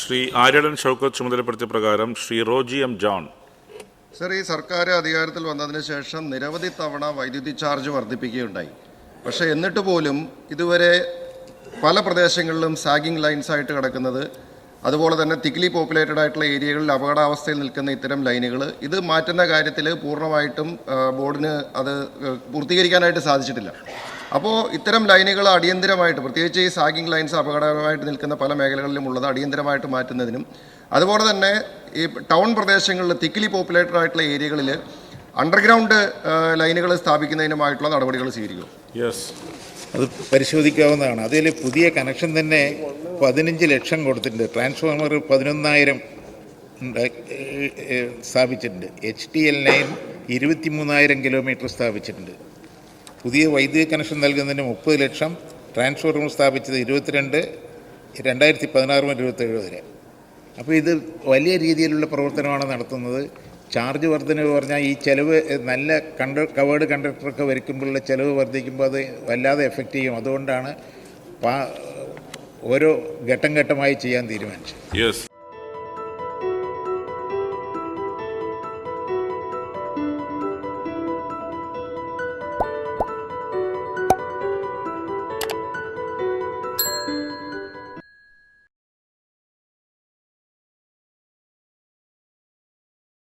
ശ്രീ ആര്യടൻ ഷൗക്കത്ത് ചുമതലപ്പെടുത്തിയ പ്രകാരം Shri Roji M John. Sir ഈ സർക്കാർ അധികാരത്തിൽ വന്നതിന് ശേഷം നിരവധി തവണ വൈദ്യുതി ചാർജ് വർദ്ധിപ്പിക്കുകയുണ്ടായി. പക്ഷേ എന്നിട്ട് പോലും ഇതുവരെ പല പ്രദേശങ്ങളിലും സാഗിങ് ലൈൻസ് ആയിട്ട് കിടക്കുന്നത് അതുപോലെ തന്നെ തിക്ലി പോപ്പുലേറ്റഡ് ആയിട്ടുള്ള ഏരിയകളിൽ അപകടാവസ്ഥയിൽ നിൽക്കുന്ന ഇത്തരം ലൈനുകൾ ഇത് മാറ്റുന്ന കാര്യത്തിൽ പൂർണമായിട്ടും ബോർഡിന് അത് പൂർത്തീകരിക്കാനായിട്ട് സാധിച്ചിട്ടില്ല. അപ്പോൾ ഇത്തരം ലൈനുകൾ അടിയന്തരമായിട്ട് പ്രത്യേകിച്ച് ഈ സാഗിങ് ലൈൻസ് അപകടകരമായിട്ട് നിൽക്കുന്ന പല മേഖലകളിലും ഉള്ളത് അടിയന്തരമായിട്ട് മാറ്റുന്നതിനും അതുപോലെ തന്നെ ഈ ടൗൺ പ്രദേശങ്ങളിൽ തിക്കിലി പോപ്പുലേറ്റഡ് ആയിട്ടുള്ള ഏരിയകളിൽ അണ്ടർഗ്രൗണ്ട് ലൈനുകൾ സ്ഥാപിക്കുന്നതിനുമായിട്ടുള്ള നടപടികൾ സ്വീകരിക്കും. യെസ് അത് പരിശോധിക്കാവുന്നതാണ്. അതിൽ പുതിയ കണക്ഷൻ തന്നെ പതിനഞ്ച് ലക്ഷം കൊടുത്തിട്ടുണ്ട്. ട്രാൻസ്ഫോമർ പതിനൊന്നായിരം സ്ഥാപിച്ചിട്ടുണ്ട്. എച്ച് ടി എൽ നയൻ ഇരുപത്തി മൂന്നായിരം കിലോമീറ്റർ സ്ഥാപിച്ചിട്ടുണ്ട്. പുതിയ വൈദ്യുതി കണക്ഷൻ നൽകുന്നതിന് മുപ്പത് ലക്ഷം ട്രാൻസ്ഫോർമർ സ്ഥാപിച്ചത് ഇരുപത്തിരണ്ട് രണ്ടായിരത്തി പതിനാറ് മുതൽ ഇരുപത്തേഴ് വരെ. അപ്പോൾ ഇത് വലിയ രീതിയിലുള്ള പ്രവർത്തനമാണ് നടത്തുന്നത്. ചാർജ് വർധനവ് പറഞ്ഞാൽ ഈ ചിലവ് നല്ല കണ്ട കവേർഡ് കണ്ടക്ടറൊക്കെ വരയ്ക്കുമ്പോഴുള്ള ചിലവ് വർദ്ധിക്കുമ്പോൾ അത് വല്ലാതെ എഫക്റ്റ് ചെയ്യും. അതുകൊണ്ടാണ് ഓരോ ഘട്ടം ഘട്ടമായി ചെയ്യാൻ തീരുമാനിച്ചത്. യെസ്